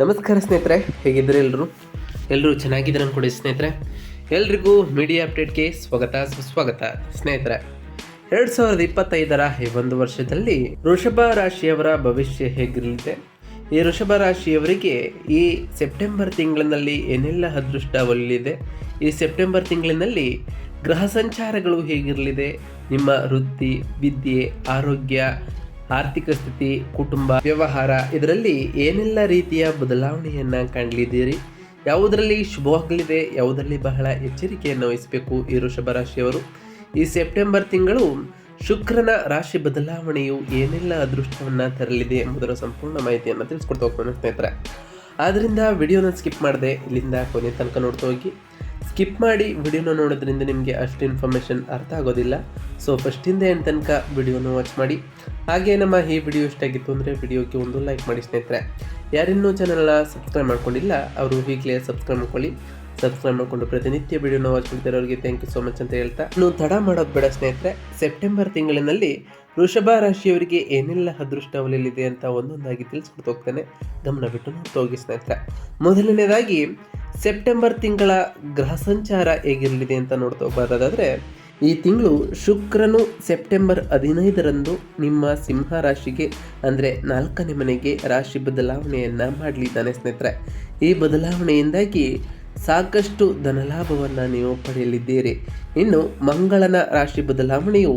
ನಮಸ್ಕಾರ ಸ್ನೇಹಿತರೆ, ಹೇಗಿದ್ದರೆ ಎಲ್ಲರೂ? ಎಲ್ಲರೂ ಚೆನ್ನಾಗಿದ್ದಾರೆ ಅನ್ಕೊಡಿ ಸ್ನೇಹಿತರೆ. ಎಲ್ರಿಗೂ ಮೀಡಿಯಾ ಅಪ್ಡೇಟ್ಗೆ ಸ್ವಾಗತ, ಸುಸ್ವಾಗತ ಸ್ನೇಹಿತರೆ. ಎರಡು ಸಾವಿರದ ಇಪ್ಪತ್ತೈದರ ಈ ಒಂದು ವರ್ಷದಲ್ಲಿ ಋಷಭ ರಾಶಿಯವರ ಭವಿಷ್ಯ ಹೇಗಿರಲಿದೆ? ಈ ವೃಷಭ ರಾಶಿಯವರಿಗೆ ಈ ಸೆಪ್ಟೆಂಬರ್ ತಿಂಗಳಿನಲ್ಲಿ ಏನೆಲ್ಲ ಅದೃಷ್ಟ ಒಲಿದೆ ಈ ಸೆಪ್ಟೆಂಬರ್ ತಿಂಗಳಿನಲ್ಲಿ ಗ್ರಹ ಸಂಚಾರಗಳು ಹೇಗಿರಲಿದೆ? ನಿಮ್ಮ ವೃತ್ತಿ, ವಿದ್ಯೆ, ಆರೋಗ್ಯ ಆರ್ಥಿಕ ಸ್ಥಿತಿ, ಕುಟುಂಬ, ವ್ಯವಹಾರ, ಇದರಲ್ಲಿ ಏನೆಲ್ಲ ರೀತಿಯ ಬದಲಾವಣೆಯನ್ನ ಕಾಣಲಿದ್ದೀರಿ ಯಾವುದರಲ್ಲಿ ಶುಭವಾಗಲಿದೆ, ಯಾವುದರಲ್ಲಿ ಬಹಳ ಎಚ್ಚರಿಕೆಯನ್ನು ವಹಿಸಬೇಕು ಈ ವೃಷಭ ರಾಶಿಯವರು? ಈ ಸೆಪ್ಟೆಂಬರ್ ತಿಂಗಳು ಶುಕ್ರನ ರಾಶಿ ಬದಲಾವಣೆಯು ಏನೆಲ್ಲ ಅದೃಷ್ಟವನ್ನ ತರಲಿದೆ ಎಂಬುದರ ಸಂಪೂರ್ಣ ಮಾಹಿತಿಯನ್ನು ತಿಳಿಸ್ಕೊಡ್ತಾ ಹೋಗ್ತಾನೆ ಸ್ನೇಹಿತರೆ. ಆದ್ದರಿಂದ ವಿಡಿಯೋನ ಸ್ಕಿಪ್ ಮಾಡದೆ, ಇಲ್ಲಿಂದ ಕೊನೆ ತನಕ ನೋಡ್ತಾ ಹೋಗಿ. ಸ್ಕಿಪ್ ಮಾಡಿ ವಿಡಿಯೋನ ನೋಡೋದ್ರಿಂದ ನಿಮಗೆ ಅಷ್ಟು ಇನ್ಫಾರ್ಮೇಷನ್ ಅರ್ಥ ಆಗೋದಿಲ್ಲ. ಸೊ ಫಸ್ಟಿಂದ ಏನು ತನಕ ವಿಡಿಯೋನ ವಾಚ್ ಮಾಡಿ. ಹಾಗೆ ನಮ್ಮ ಈ ವಿಡಿಯೋ ಇಷ್ಟ ಆಗಿತ್ತು ಅಂದರೆ ವಿಡಿಯೋಗೆ ಒಂದು ಲೈಕ್ ಮಾಡಿ ಸ್ನೇಹಿತರೆ. ಯಾರಿನ್ನೂ ಚಾನಲ್ನ ಸಬ್ಸ್ಕ್ರೈಬ್ ಮಾಡ್ಕೊಂಡಿಲ್ಲ, ಅವರು ಈಗಲೇ ಸಬ್ಸ್ಕ್ರೈಬ್ ಮಾಡ್ಕೊಳ್ಳಿ. ಸಬ್ಸ್ಕ್ರೈಬ್ ಮಾಡಿಕೊಂಡು ಪ್ರತಿನಿತ್ಯ ವಿಡಿಯೋನ ವಾಚ್ ಮಾಡ್ತಿರೋರಿಗೆ ಥ್ಯಾಂಕ್ ಯು ಸೋ ಮಚ್ ಅಂತ ಹೇಳ್ತಾ. ಇನ್ನು ತಡ ಮಾಡೋದು ಬೇಡ ಸ್ನೇಹಿತರೆ. ಸೆಪ್ಟೆಂಬರ್ ತಿಂಗಳಿನಲ್ಲಿ ವೃಷಭ ರಾಶಿಯವರಿಗೆ ಏನೆಲ್ಲ ಅದೃಷ್ಟ ಒಲಿಯಲಿದೆ ಅಂತ ಒಂದೊಂದಾಗಿ ತಿಳಿಸ್ಕೊಡ್ತಾ ಹೋಗ್ತಾನೆ. ಗಮನ ಬಿಟ್ಟು ಹೋಗಿ ಸ್ನೇಹಿತರೆ. ಮೊದಲನೇದಾಗಿ ಸೆಪ್ಟೆಂಬರ್ ತಿಂಗಳ ಗ್ರಹ ಸಂಚಾರ ಹೇಗಿರಲಿದೆ ಅಂತ ನೋಡ್ತಾ ಹೋಗೋದಾದರೆ ಈ ತಿಂಗಳು ಶುಕ್ರನು ಸೆಪ್ಟೆಂಬರ್ ಹದಿನೈದರಂದು ನಿಮ್ಮ ಸಿಂಹ ರಾಶಿಗೆ, ಅಂದರೆ ನಾಲ್ಕನೇ ಮನೆಗೆ ರಾಶಿ ಬದಲಾವಣೆಯನ್ನು ಮಾಡಲಿದ್ದಾನೆ ಸ್ನೇಹಿತರೆ. ಈ ಬದಲಾವಣೆಯಿಂದಾಗಿ ಸಾಕಷ್ಟು ಧನಲಾಭವನ್ನು ನೀವು ಪಡೆಯಲಿದ್ದೀರಿ. ಇನ್ನು ಮಂಗಳನ ರಾಶಿ ಬದಲಾವಣೆಯು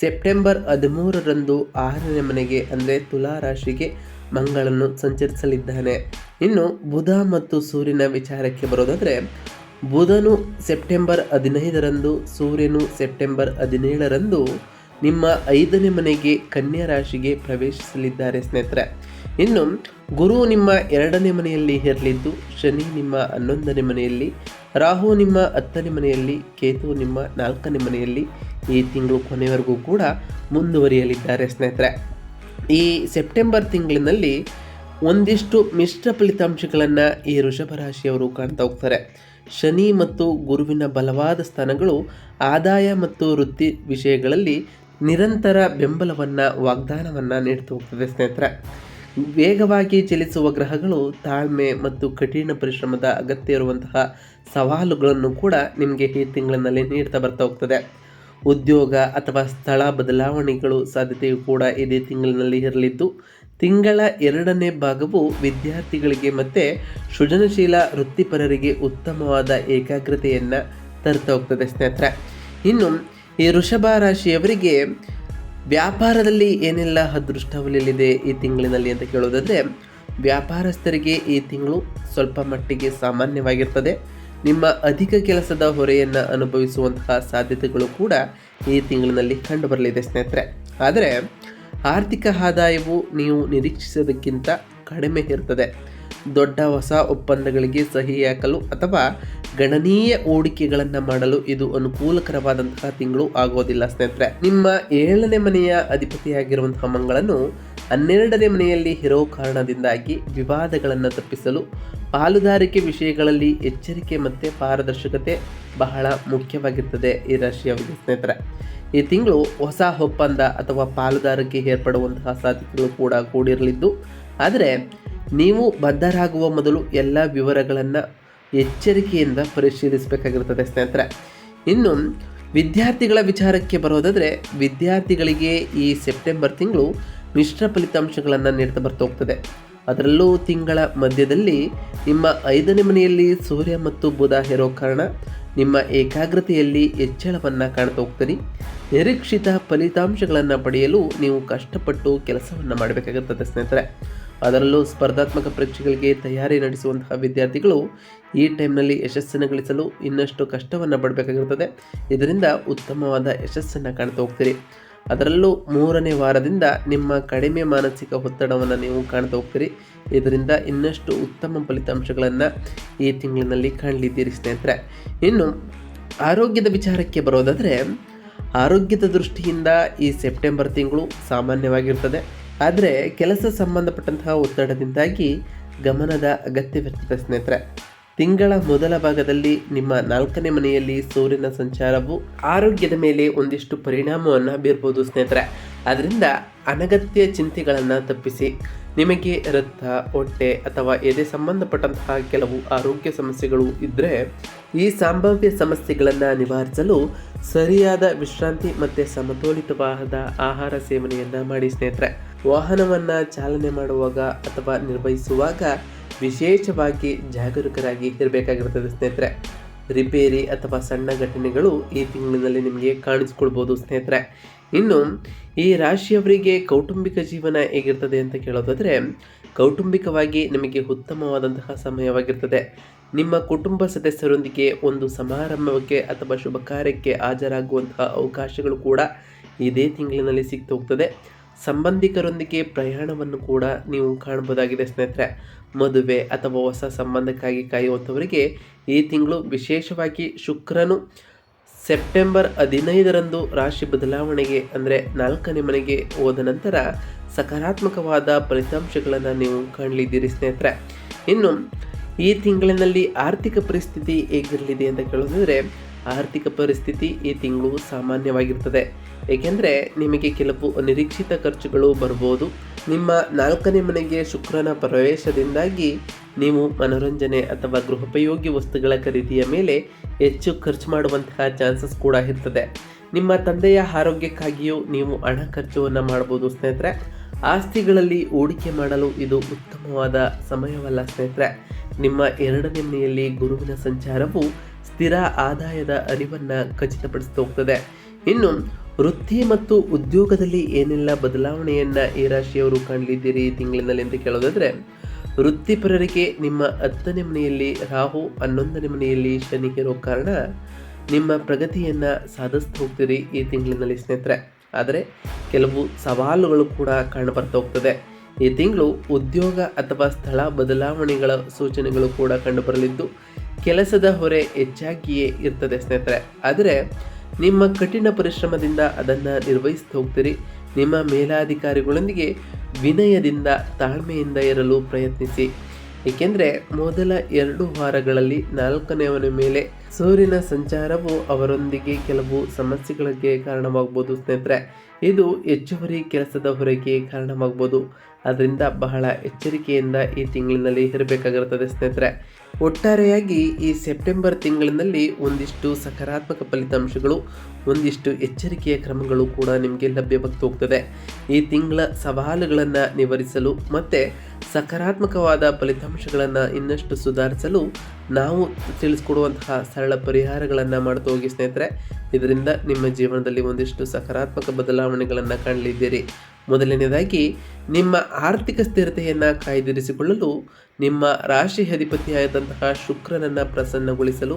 ಸೆಪ್ಟೆಂಬರ್ ಹದಿಮೂರರಂದು ಆರನೇ ಮನೆಗೆ, ಅಂದರೆ ತುಲಾ ರಾಶಿಗೆ ಮಂಗಳನು ಸಂಚರಿಸಲಿದ್ದಾನೆ. ಇನ್ನು ಬುಧ ಮತ್ತು ಸೂರ್ಯನ ವಿಚಾರಕ್ಕೆ ಬರೋದಾದರೆ, ಬುಧನು ಸೆಪ್ಟೆಂಬರ್ ಹದಿನೈದರಂದು, ಸೂರ್ಯನು ಸೆಪ್ಟೆಂಬರ್ ಹದಿನೇಳರಂದು ನಿಮ್ಮ ಐದನೇ ಮನೆಗೆ ಕನ್ಯಾ ರಾಶಿಗೆ ಪ್ರವೇಶಿಸಲಿದ್ದಾರೆ ಸ್ನೇಹಿತರೆ. ಇನ್ನು ಗುರು ನಿಮ್ಮ ಎರಡನೇ ಮನೆಯಲ್ಲಿ ಇರಲಿದ್ದು, ಶನಿ ನಿಮ್ಮ ಹನ್ನೊಂದನೇ ಮನೆಯಲ್ಲಿ, ರಾಹು ನಿಮ್ಮ ಹತ್ತನೇ ಮನೆಯಲ್ಲಿ, ಕೇತು ನಿಮ್ಮ ನಾಲ್ಕನೇ ಮನೆಯಲ್ಲಿ ಈ ತಿಂಗಳು ಕೊನೆವರೆಗೂ ಕೂಡ ಮುಂದುವರಿಯಲಿದ್ದಾರೆ ಸ್ನೇಹಿತರೆ. ಈ ಸೆಪ್ಟೆಂಬರ್ ತಿಂಗಳಿನಲ್ಲಿ ಒಂದಿಷ್ಟು ಮಿಶ್ರ ಫಲಿತಾಂಶಗಳನ್ನು ಈ ವೃಷಭ ರಾಶಿಯವರು ಕಾಣ್ತಾ ಹೋಗ್ತಾರೆ. ಶನಿ ಮತ್ತು ಗುರುವಿನ ಬಲವಾದ ಸ್ಥಾನಗಳು ಆದಾಯ ಮತ್ತು ವೃತ್ತಿ ವಿಷಯಗಳಲ್ಲಿ ನಿರಂತರ ಬೆಂಬಲವನ್ನು, ವಾಗ್ದಾನವನ್ನು ನೀಡ್ತಾ ಹೋಗ್ತದೆ ಸ್ನೇಹಿತರೆ. ವೇಗವಾಗಿ ಚಲಿಸುವ ಗ್ರಹಗಳು ತಾಳ್ಮೆ ಮತ್ತು ಕಠಿಣ ಪರಿಶ್ರಮದ ಅಗತ್ಯ ಇರುವಂತಹ ಸವಾಲುಗಳನ್ನು ಕೂಡ ನಿಮಗೆ ಈ ತಿಂಗಳಿನಲ್ಲಿ ನೀಡ್ತಾ ಬರ್ತಾ ಹೋಗ್ತದೆ. ಉದ್ಯೋಗ ಅಥವಾ ಸ್ಥಳ ಬದಲಾವಣೆಗಳು ಸಾಧ್ಯತೆಯು ಕೂಡ ಇದೇ ತಿಂಗಳಿನಲ್ಲಿ ಇರಲಿದ್ದು, ತಿಂಗಳ ಎರಡನೇ ಭಾಗವು ವಿದ್ಯಾರ್ಥಿಗಳಿಗೆ ಮತ್ತು ಸೃಜನಶೀಲ ವೃತ್ತಿಪರರಿಗೆ ಉತ್ತಮವಾದ ಏಕಾಗ್ರತೆಯನ್ನು ತರ್ತಾ ಹೋಗ್ತದೆ ಸ್ನೇಹಿತರೆ. ಇನ್ನು ಈ ವೃಷಭ ರಾಶಿಯವರಿಗೆ ವ್ಯಾಪಾರದಲ್ಲಿ ಏನೆಲ್ಲ ಅದೃಷ್ಟ ಒಲಿಯಲಿದೆ ಈ ತಿಂಗಳಿನಲ್ಲಿ ಅಂತ ಕೇಳೋದಾದರೆ ವ್ಯಾಪಾರಸ್ಥರಿಗೆ ಈ ತಿಂಗಳು ಸ್ವಲ್ಪ ಮಟ್ಟಿಗೆ ಸಾಮಾನ್ಯವಾಗಿರ್ತದೆ. ನಿಮ್ಮ ಅಧಿಕ ಕೆಲಸದ ಹೊರೆಯನ್ನು ಅನುಭವಿಸುವಂತಹ ಸಾಧ್ಯತೆಗಳು ಕೂಡ ಈ ತಿಂಗಳಿನಲ್ಲಿ ಕಂಡುಬರಲಿದೆ ಸ್ನೇಹಿತರೆ. ಆದರೆ ಆರ್ಥಿಕ ಆದಾಯವು ನೀವು ನಿರೀಕ್ಷಿಸೋದಕ್ಕಿಂತ ಕಡಿಮೆ ಇರ್ತದೆ. ದೊಡ್ಡ ಹೊಸ ಒಪ್ಪಂದಗಳಿಗೆ ಸಹಿ ಹಾಕಲು ಅಥವಾ ಗಣನೀಯ ಹೂಡಿಕೆಗಳನ್ನು ಮಾಡಲು ಇದು ಅನುಕೂಲಕರವಾದಂತಹ ತಿಂಗಳು ಆಗೋದಿಲ್ಲ ಸ್ನೇಹಿತರೆ. ನಿಮ್ಮ ಏಳನೇ ಮನೆಯ ಅಧಿಪತಿಯಾಗಿರುವಂತಹ ಮಂಗಳನು ಹನ್ನೆರಡನೇ ಮನೆಯಲ್ಲಿ ಇರೋ ಕಾರಣದಿಂದಾಗಿ ವಿವಾದಗಳನ್ನು ತಪ್ಪಿಸಲು ಪಾಲುದಾರಿಕೆ ವಿಷಯಗಳಲ್ಲಿ ಎಚ್ಚರಿಕೆ ಮತ್ತು ಪಾರದರ್ಶಕತೆ ಬಹಳ ಮುಖ್ಯವಾಗಿರ್ತದೆ ಈ ರಾಶಿಯವರಿಗೆ ಸ್ನೇಹಿತರೆ. ಈ ತಿಂಗಳು ಹೊಸ ಒಪ್ಪಂದ ಅಥವಾ ಪಾಲುದಾರಿಕೆ ಏರ್ಪಡುವಂತಹ ಸಾಧ್ಯತೆಗಳು ಕೂಡ ಕೂಡಿರಲಿದ್ದು, ಆದರೆ ನೀವು ಬದ್ಧರಾಗುವ ಮೊದಲು ಎಲ್ಲ ವಿವರಗಳನ್ನು ಎಚ್ಚರಿಕೆಯಿಂದ ಪರಿಶೀಲಿಸಬೇಕಾಗಿರ್ತದೆ ಸ್ನೇಹಿತರೆ. ಇನ್ನು ವಿದ್ಯಾರ್ಥಿಗಳ ವಿಚಾರಕ್ಕೆ ಬರೋದಾದರೆ, ವಿದ್ಯಾರ್ಥಿಗಳಿಗೆ ಈ ಸೆಪ್ಟೆಂಬರ್ ತಿಂಗಳು ಮಿಶ್ರ ಫಲಿತಾಂಶಗಳನ್ನು ನೀಡ್ತಾ ಬರ್ತಾ ಹೋಗ್ತದೆ. ಅದರಲ್ಲೂ ತಿಂಗಳ ಮಧ್ಯದಲ್ಲಿ ನಿಮ್ಮ ಐದನೇ ಮನೆಯಲ್ಲಿ ಸೂರ್ಯ ಮತ್ತು ಬುಧ ಇರೋ ಕಾರಣ ನಿಮ್ಮ ಏಕಾಗ್ರತೆಯಲ್ಲಿ ಹೆಚ್ಚಳವನ್ನು ಕಾಣ್ತಾ ಹೋಗ್ತೀರಿ ನಿರೀಕ್ಷಿತ ಫಲಿತಾಂಶಗಳನ್ನು ಪಡೆಯಲು ನೀವು ಕಷ್ಟಪಟ್ಟು ಕೆಲಸವನ್ನು ಮಾಡಬೇಕಾಗುತ್ತದೆ ಸ್ನೇಹಿತರೆ. ಅದರಲ್ಲೂ ಸ್ಪರ್ಧಾತ್ಮಕ ಪರೀಕ್ಷೆಗಳಿಗೆ ತಯಾರಿ ನಡೆಸುವಂತಹ ವಿದ್ಯಾರ್ಥಿಗಳು ಈ ಟೈಮ್ನಲ್ಲಿ ಯಶಸ್ಸನ್ನು ಗಳಿಸಲು ಇನ್ನಷ್ಟು ಕಷ್ಟವನ್ನು ಪಡಬೇಕಾಗಿರುತ್ತದೆ ಇದರಿಂದ ಉತ್ತಮವಾದ ಯಶಸ್ಸನ್ನು ಕಾಣ್ತಾ ಹೋಗ್ತೀರಿ. ಅದರಲ್ಲೂ ಮೂರನೇ ವಾರದಿಂದ ನಿಮ್ಮ ಕಡಿಮೆ ಮಾನಸಿಕ ಒತ್ತಡವನ್ನು ನೀವು ಕಾಣ್ತಾ ಹೋಗ್ತೀರಿ. ಇದರಿಂದ ಇನ್ನಷ್ಟು ಉತ್ತಮ ಫಲಿತಾಂಶಗಳನ್ನು ಈ ತಿಂಗಳಿನಲ್ಲಿ ಕಾಣಲಿದ್ದೀರಿ ಸ್ನೇಹಿತರೆ. ಇನ್ನು ಆರೋಗ್ಯದ ವಿಚಾರಕ್ಕೆ ಬರೋದಾದರೆ, ಆರೋಗ್ಯದ ದೃಷ್ಟಿಯಿಂದ ಈ ಸೆಪ್ಟೆಂಬರ್ ತಿಂಗಳು ಸಾಮಾನ್ಯವಾಗಿರ್ತದೆ. ಆದರೆ ಕೆಲಸ ಸಂಬಂಧಪಟ್ಟಂತಹ ಒತ್ತಡದಿಂದಾಗಿ ಗಮನದ ಅಗತ್ಯವಿರ್ತದೆ ಸ್ನೇಹಿತರೆ. ತಿಂಗಳ ಮೊದಲ ಭಾಗದಲ್ಲಿ ನಿಮ್ಮ ನಾಲ್ಕನೇ ಮನೆಯಲ್ಲಿ ಸೂರ್ಯನ ಸಂಚಾರವು ಆರೋಗ್ಯದ ಮೇಲೆ ಒಂದಿಷ್ಟು ಪರಿಣಾಮವನ್ನು ಬೀರ್ಬೋದು ಸ್ನೇಹಿತರೆ. ಅದರಿಂದ ಅನಗತ್ಯ ಚಿಂತೆಗಳನ್ನು ತಪ್ಪಿಸಿ. ನಿಮಗೆ ರಕ್ತ, ಹೊಟ್ಟೆ ಅಥವಾ ಎದೆ ಸಂಬಂಧಪಟ್ಟಂತಹ ಕೆಲವು ಆರೋಗ್ಯ ಸಮಸ್ಯೆಗಳು ಇದ್ದರೆ ಈ ಸಂಭಾವ್ಯ ಸಮಸ್ಯೆಗಳನ್ನು ನಿವಾರಿಸಲು ಸರಿಯಾದ ವಿಶ್ರಾಂತಿ ಮತ್ತು ಸಮತೋಲಿತವಾದ ಆಹಾರ ಸೇವನೆಯನ್ನು ಮಾಡಿ ಸ್ನೇಹಿತರೆ. ವಾಹನವನ್ನು ಚಾಲನೆ ಮಾಡುವಾಗ ಅಥವಾ ನಿರ್ವಹಿಸುವಾಗ ವಿಶೇಷವಾಗಿ ಜಾಗರೂಕರಾಗಿ ಇರಬೇಕಾಗಿರ್ತದೆ ಸ್ನೇಹಿತರೆ. ರಿಪೇರಿ ಅಥವಾ ಸಣ್ಣ ಘಟನೆಗಳು ಈ ತಿಂಗಳಿನಲ್ಲಿ ನಿಮಗೆ ಕಾಣಿಸ್ಕೊಳ್ಬೋದು ಸ್ನೇಹಿತರೆ. ಇನ್ನು, ಈ ರಾಶಿಯವರಿಗೆ ಕೌಟುಂಬಿಕ ಜೀವನ ಹೇಗಿರ್ತದೆ ಅಂತ ಕೇಳೋದಾದರೆ, ಕೌಟುಂಬಿಕವಾಗಿ ನಿಮಗೆ ಉತ್ತಮವಾದಂತಹ ಸಮಯವಾಗಿರ್ತದೆ. ನಿಮ್ಮ ಕುಟುಂಬ ಸದಸ್ಯರೊಂದಿಗೆ ಒಂದು ಸಮಾರಂಭಕ್ಕೆ ಅಥವಾ ಶುಭ ಕಾರ್ಯಕ್ಕೆ ಹಾಜರಾಗುವಂತಹ ಅವಕಾಶಗಳು ಕೂಡ ಇದೇ ತಿಂಗಳಿನಲ್ಲಿ ಸಿಗ್ತಾ ಹೋಗ್ತದೆ ಸಂಬಂಧಿಕರೊಂದಿಗೆ ಪ್ರಯಾಣವನ್ನು ಕೂಡ ನೀವು ಕಾಣಬಹುದಾಗಿದೆ ಸ್ನೇಹಿತರೆ. ಮದುವೆ ಅಥವಾ ಹೊಸ ಸಂಬಂಧಕ್ಕಾಗಿ ಕಾಯುವಂಥವರಿಗೆ ಈ ತಿಂಗಳು ವಿಶೇಷವಾಗಿ ಶುಕ್ರನು ಸೆಪ್ಟೆಂಬರ್ ಹದಿನೈದರಂದು ರಾಶಿ ಬದಲಾವಣೆಗೆ ಅಂದರೆ ನಾಲ್ಕನೇ ಮನೆಗೆ ಹೋದ ನಂತರ ಸಕಾರಾತ್ಮಕವಾದ ಫಲಿತಾಂಶಗಳನ್ನು ನೀವು ಕಾಣಲಿದ್ದೀರಿ ಸ್ನೇಹಿತರೆ. ಇನ್ನು ಈ ತಿಂಗಳಿನಲ್ಲಿ ಆರ್ಥಿಕ ಪರಿಸ್ಥಿತಿ ಹೇಗಿರಲಿದೆ ಅಂತ ಕೇಳೋದಾದರೆ ಆರ್ಥಿಕ ಪರಿಸ್ಥಿತಿ ಈ ತಿಂಗಳು ಸಾಮಾನ್ಯವಾಗಿರ್ತದೆ. ಏಕೆಂದರೆ ನಿಮಗೆ ಕೆಲವು ಅನಿರೀಕ್ಷಿತ ಖರ್ಚುಗಳು ಬರ್ಬೋದು. ನಿಮ್ಮ ನಾಲ್ಕನೇ ಮನೆಗೆ ಶುಕ್ರನ ಪ್ರವೇಶದಿಂದಾಗಿ ನೀವು ಮನೋರಂಜನೆ ಅಥವಾ ಗೃಹೋಪಯೋಗಿ ವಸ್ತುಗಳ ಖರೀದಿಯ ಮೇಲೆ ಹೆಚ್ಚು ಖರ್ಚು ಮಾಡುವಂತಹ ಚಾನ್ಸಸ್ ಕೂಡ ಇರ್ತದೆ. ನಿಮ್ಮ ತಂದೆಯ ಆರೋಗ್ಯಕ್ಕಾಗಿಯೂ ನೀವು ಹಣ ಖರ್ಚುವನ್ನು ಮಾಡ್ಬೋದು ಸ್ನೇಹಿತರೆ. ಆಸ್ತಿಗಳಲ್ಲಿ ಹೂಡಿಕೆ ಮಾಡಲು ಇದು ಉತ್ತಮವಾದ ಸಮಯವಲ್ಲ ಸ್ನೇಹಿತರೆ. ನಿಮ್ಮ ಎರಡನೇ ಮನೆಯಲ್ಲಿ ಗುರುವಿನ ಸಂಚಾರವು ಸ್ಥಿರ ಆದಾಯದ ಅರಿವನ್ನು ಖಚಿತಪಡಿಸ್ತಾ ಹೋಗ್ತದೆ. ಇನ್ನು, ವೃತ್ತಿ ಮತ್ತು ಉದ್ಯೋಗದಲ್ಲಿ ಏನೆಲ್ಲ ಬದಲಾವಣೆಯನ್ನು ಈ ರಾಶಿಯವರು ಕಾಣಲಿದ್ದೀರಿ ಈ ತಿಂಗಳಿನಲ್ಲಿ ಅಂತ ಕೇಳೋದಾದರೆ, ವೃತ್ತಿಪರರಿಗೆ ನಿಮ್ಮ ಹತ್ತನೇ ಮನೆಯಲ್ಲಿ ರಾಹು, ಹನ್ನೊಂದನೇ ಮನೆಯಲ್ಲಿ ಶನಿ ಇರೋ ಕಾರಣ ನಿಮ್ಮ ಪ್ರಗತಿಯನ್ನು ಸಾಧಿಸ್ತಾ ಹೋಗ್ತೀರಿ ಈ ತಿಂಗಳಿನಲ್ಲಿ ಸ್ನೇಹಿತರೆ. ಆದರೆ, ಕೆಲವು ಸವಾಲುಗಳು ಕೂಡ ಕಾಣಬರ್ತಾ ಹೋಗ್ತದೆ. ಈ ತಿಂಗಳು ಉದ್ಯೋಗ ಅಥವಾ ಸ್ಥಳ ಬದಲಾವಣೆಗಳ ಸೂಚನೆಗಳು ಕೂಡ ಕಂಡುಬರಲಿದ್ದು ಕೆಲಸದ ಹೊರೆ ಹೆಚ್ಚಾಗಿಯೇ ಇರ್ತದೆ ಸ್ನೇಹಿತರೆ. ಆದರೆ ನಿಮ್ಮ ಕಠಿಣ ಪರಿಶ್ರಮದಿಂದ ಅದನ್ನು ನಿರ್ವಹಿಸ್ತಾ ಹೋಗ್ತೀರಿ. ನಿಮ್ಮ ಮೇಲಾಧಿಕಾರಿಗಳೊಂದಿಗೆ ವಿನಯದಿಂದ, ತಾಳ್ಮೆಯಿಂದ ಇರಲು ಪ್ರಯತ್ನಿಸಿ. ಏಕೆಂದರೆ ಮೊದಲ ಎರಡು ವಾರಗಳಲ್ಲಿ ನಾಲ್ಕನೆಯವನ ಮೇಲೆ ಸೂರ್ಯನ ಸಂಚಾರವು ಅವರೊಂದಿಗೆ ಕೆಲವು ಸಮಸ್ಯೆಗಳಿಗೆ ಕಾರಣವಾಗ್ಬೋದು ಸ್ನೇಹಿತರೆ. ಇದು ಹೆಚ್ಚುವರಿ ಕೆಲಸದ ಹೊರಗೆ ಕಾರಣವಾಗ್ಬೋದು. ಅದರಿಂದ ಬಹಳ ಎಚ್ಚರಿಕೆಯಿಂದ ಈ ತಿಂಗಳಿನಲ್ಲಿ ಇರಬೇಕಾಗಿರುತ್ತದೆ ಸ್ನೇಹಿತರೆ. ಒಟ್ಟಾರೆಯಾಗಿ ಈ ಸೆಪ್ಟೆಂಬರ್ ತಿಂಗಳಿನಲ್ಲಿ ಒಂದಿಷ್ಟು ಸಕಾರಾತ್ಮಕ ಫಲಿತಾಂಶಗಳು, ಒಂದಿಷ್ಟು ಎಚ್ಚರಿಕೆಯ ಕ್ರಮಗಳು ಕೂಡ ನಿಮಗೆ ಲಭ್ಯವಾಗ್ತಾ ಹೋಗ್ತದೆ ಈ ತಿಂಗಳ ಸವಾಲುಗಳನ್ನು ನಿವಾರಿಸಲು ಮತ್ತು ಸಕಾರಾತ್ಮಕವಾದ ಫಲಿತಾಂಶಗಳನ್ನು ಇನ್ನಷ್ಟು ಸುಧಾರಿಸಲು ನಾವು ತಿಳಿಸ್ಕೊಡುವಂತಹ ಸರಳ ಪರಿಹಾರಗಳನ್ನು ಮಾಡ್ತಾ ಹೋಗಿ ಸ್ನೇಹಿತರೆ. ಇದರಿಂದ ನಿಮ್ಮ ಜೀವನದಲ್ಲಿ ಒಂದಿಷ್ಟು ಸಕಾರಾತ್ಮಕ ಬದಲಾವಣೆಗಳನ್ನು ಕಾಣಲಿದ್ದೀರಿ. ಮೊದಲನೇದಾಗಿ ನಿಮ್ಮ ಆರ್ಥಿಕ ಸ್ಥಿರತೆಯನ್ನು ಕಾಯ್ದಿರಿಸಿಕೊಳ್ಳಲು, ನಿಮ್ಮ ರಾಶಿ ಅಧಿಪತಿಯಾದಂತಹ ಶುಕ್ರನನ್ನು ಪ್ರಸನ್ನಗೊಳಿಸಲು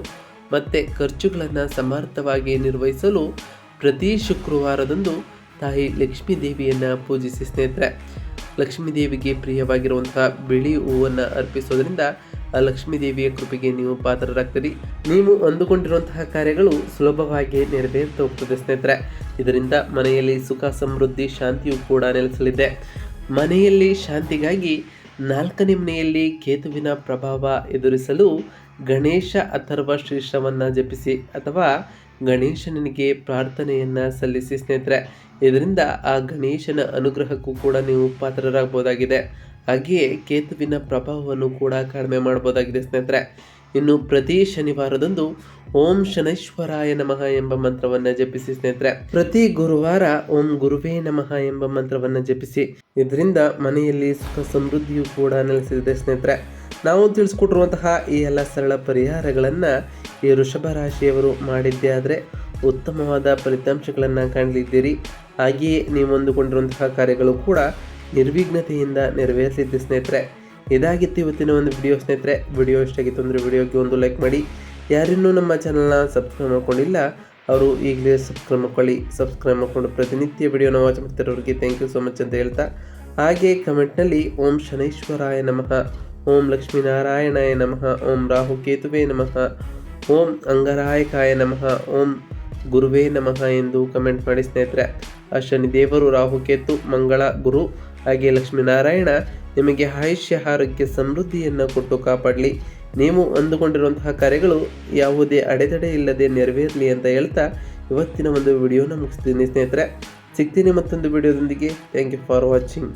ಮತ್ತು ಖರ್ಚುಗಳನ್ನು ಸಮರ್ಥವಾಗಿ ನಿರ್ವಹಿಸಲು ಪ್ರತಿ ಶುಕ್ರವಾರದಂದು ತಾಯಿ ಲಕ್ಷ್ಮೀ ದೇವಿಯನ್ನು ಪೂಜಿಸಿ ಸ್ನೇಹಿತರೆ. ಲಕ್ಷ್ಮೀ ದೇವಿಗೆ ಪ್ರಿಯವಾಗಿರುವಂತಹ ಬಿಳಿ ಹೂವನ್ನು ಅರ್ಪಿಸೋದ್ರಿಂದ ಲಕ್ಷ್ಮೀ ದೇವಿಯ ಕೃಪೆಗೆ ನೀವು ಪಾತ್ರರಾಗ್ತೀರಿ. ನೀವು ಅಂದುಕೊಂಡಿರುವಂತಹ ಕಾರ್ಯಗಳು ಸುಲಭವಾಗಿ ನೆರವೇರ್ತಾ ಹೋಗ್ತದೆ ಸ್ನೇಹಿತರೆ. ಇದರಿಂದ ಮನೆಯಲ್ಲಿ ಸುಖ, ಸಮೃದ್ಧಿ, ಶಾಂತಿಯು ಕೂಡ ನೆಲೆಸಲಿದೆ. ಮನೆಯಲ್ಲಿ ಶಾಂತಿಗಾಗಿ ನಾಲ್ಕನೇ ಮನೆಯಲ್ಲಿ ಕೇತುವಿನ ಪ್ರಭಾವ ಎದುರಿಸಲು ಗಣೇಶ ಅಥರ್ವ ಶ್ರೀಷ್ಠವನ್ನು ಜಪಿಸಿ ಅಥವಾ ಗಣೇಶನಿಗೆ ಪ್ರಾರ್ಥನೆಯನ್ನು ಸಲ್ಲಿಸಿ ಸ್ನೇಹಿತರೆ. ಇದರಿಂದ ಆ ಗಣೇಶನ ಅನುಗ್ರಹಕ್ಕೂ ಕೂಡ ನೀವು ಪಾತ್ರರಾಗಬಹುದಾಗಿದೆ. ಹಾಗೆಯೇ ಕೇತುವಿನ ಪ್ರಭಾವವನ್ನು ಕೂಡ ಕಡಿಮೆ ಮಾಡಬಹುದಾಗಿದೆ ಸ್ನೇಹಿತರೆ. ಇನ್ನು ಪ್ರತಿ ಶನಿವಾರದಂದು ಓಂ ಶನೈಶ್ವರಾಯ ನಮಃ ಎಂಬ ಮಂತ್ರವನ್ನು ಜಪಿಸಿ ಸ್ನೇಹಿತರೆ. ಪ್ರತಿ ಗುರುವಾರ ಓಂ ಗುರುವೇ ನಮಃ ಎಂಬ ಮಂತ್ರವನ್ನು ಜಪಿಸಿ. ಇದರಿಂದ ಮನೆಯಲ್ಲಿ ಸುಖ ಸಮೃದ್ಧಿಯು ಕೂಡ ನೆಲೆಸಿದೆ ಸ್ನೇಹಿತರೆ. ನಾವು ತಿಳಿಸ್ಕೊಟ್ಟಿರುವಂತಹ ಈ ಎಲ್ಲ ಸರಳ ಪರಿಹಾರಗಳನ್ನು ಈ ವೃಷಭ ರಾಶಿಯವರು ಮಾಡಿದ್ದೇ ಆದರೆ ಉತ್ತಮವಾದ ಫಲಿತಾಂಶಗಳನ್ನು ಕಾಣಲಿದ್ದೀರಿ ಹಾಗೆಯೇ ನೀವು ಅಂದುಕೊಂಡಿರುವಂತಹ ಕಾರ್ಯಗಳು ಕೂಡ ನಿರ್ವಿಘ್ನತೆಯಿಂದ ನೆರವೇರಿಸಿದ್ದೆ ಸ್ನೇಹಿತರೆ. ಇದಾಗಿತ್ತು ಇವತ್ತಿನ ಒಂದು ವಿಡಿಯೋ ಸ್ನೇಹಿತರೆ. ವಿಡಿಯೋ ಇಷ್ಟಾಗಿತ್ತು ಅಂದರೆ ವಿಡಿಯೋಗೆ ಒಂದು ಲೈಕ್ ಮಾಡಿ. ಯಾರಿನ್ನೂ ನಮ್ಮ ಚಾನಲ್ನ ಸಬ್ಸ್ಕ್ರೈಬ್ ಮಾಡ್ಕೊಂಡಿಲ್ಲ, ಅವರು ಈಗಲೇ ಸಬ್ಸ್ಕ್ರೈಬ್ ಮಾಡ್ಕೊಳ್ಳಿ. ಸಬ್ಸ್ಕ್ರೈಬ್ ಮಾಡಿಕೊಂಡು ಪ್ರತಿನಿತ್ಯ ವಿಡಿಯೋನ ವಾಚ್ ಮಾಡ್ತಿರೋರಿಗೆ ಥ್ಯಾಂಕ್ ಯು ಸೊ ಮಚ್ ಅಂತ ಹೇಳ್ತಾ. ಹಾಗೆ ಕಮೆಂಟ್ನಲ್ಲಿ ಓಂ ಶನೈಶ್ವರಾಯ ನಮಃ, ಓಂ ಲಕ್ಷ್ಮೀನಾರಾಯಣಾಯ ನಮಃ, ಓಂ ರಾಹು ಕೇತುವೆ ನಮಃ, ಓಂ ಅಂಗರಾಯಕಾಯ ನಮಃ, ಓಂ ಗುರುವೇ ನಮಃ ಎಂದು ಕಮೆಂಟ್ ಮಾಡಿ ಸ್ನೇಹಿತರೆ. ಆ ಶನಿದೇವರು ರಾಹುಕೇತು, ಮಂಗಳ, ಗುರು ಹಾಗೆ ಲಕ್ಷ್ಮೀನಾರಾಯಣ ನಿಮಗೆ ಆಯುಷ್ಯ, ಆರೋಗ್ಯ, ಸಮೃದ್ಧಿಯನ್ನು ಕೊಟ್ಟು ಕಾಪಾಡಲಿ. ನೀವು ಅಂದುಕೊಂಡಿರುವಂತಹ ಕಾರ್ಯಗಳು ಯಾವುದೇ ಅಡೆತಡೆ ಇಲ್ಲದೆ ನೆರವೇರಲಿ ಅಂತ ಹೇಳ್ತಾ ಇವತ್ತಿನ ಒಂದು ವಿಡಿಯೋನ ಮುಗಿಸ್ತೀನಿ ಸ್ನೇಹಿತರೆ. ಸಿಗ್ತೀನಿ ಮತ್ತೊಂದು ವಿಡಿಯೋದೊಂದಿಗೆ. Thank you for watching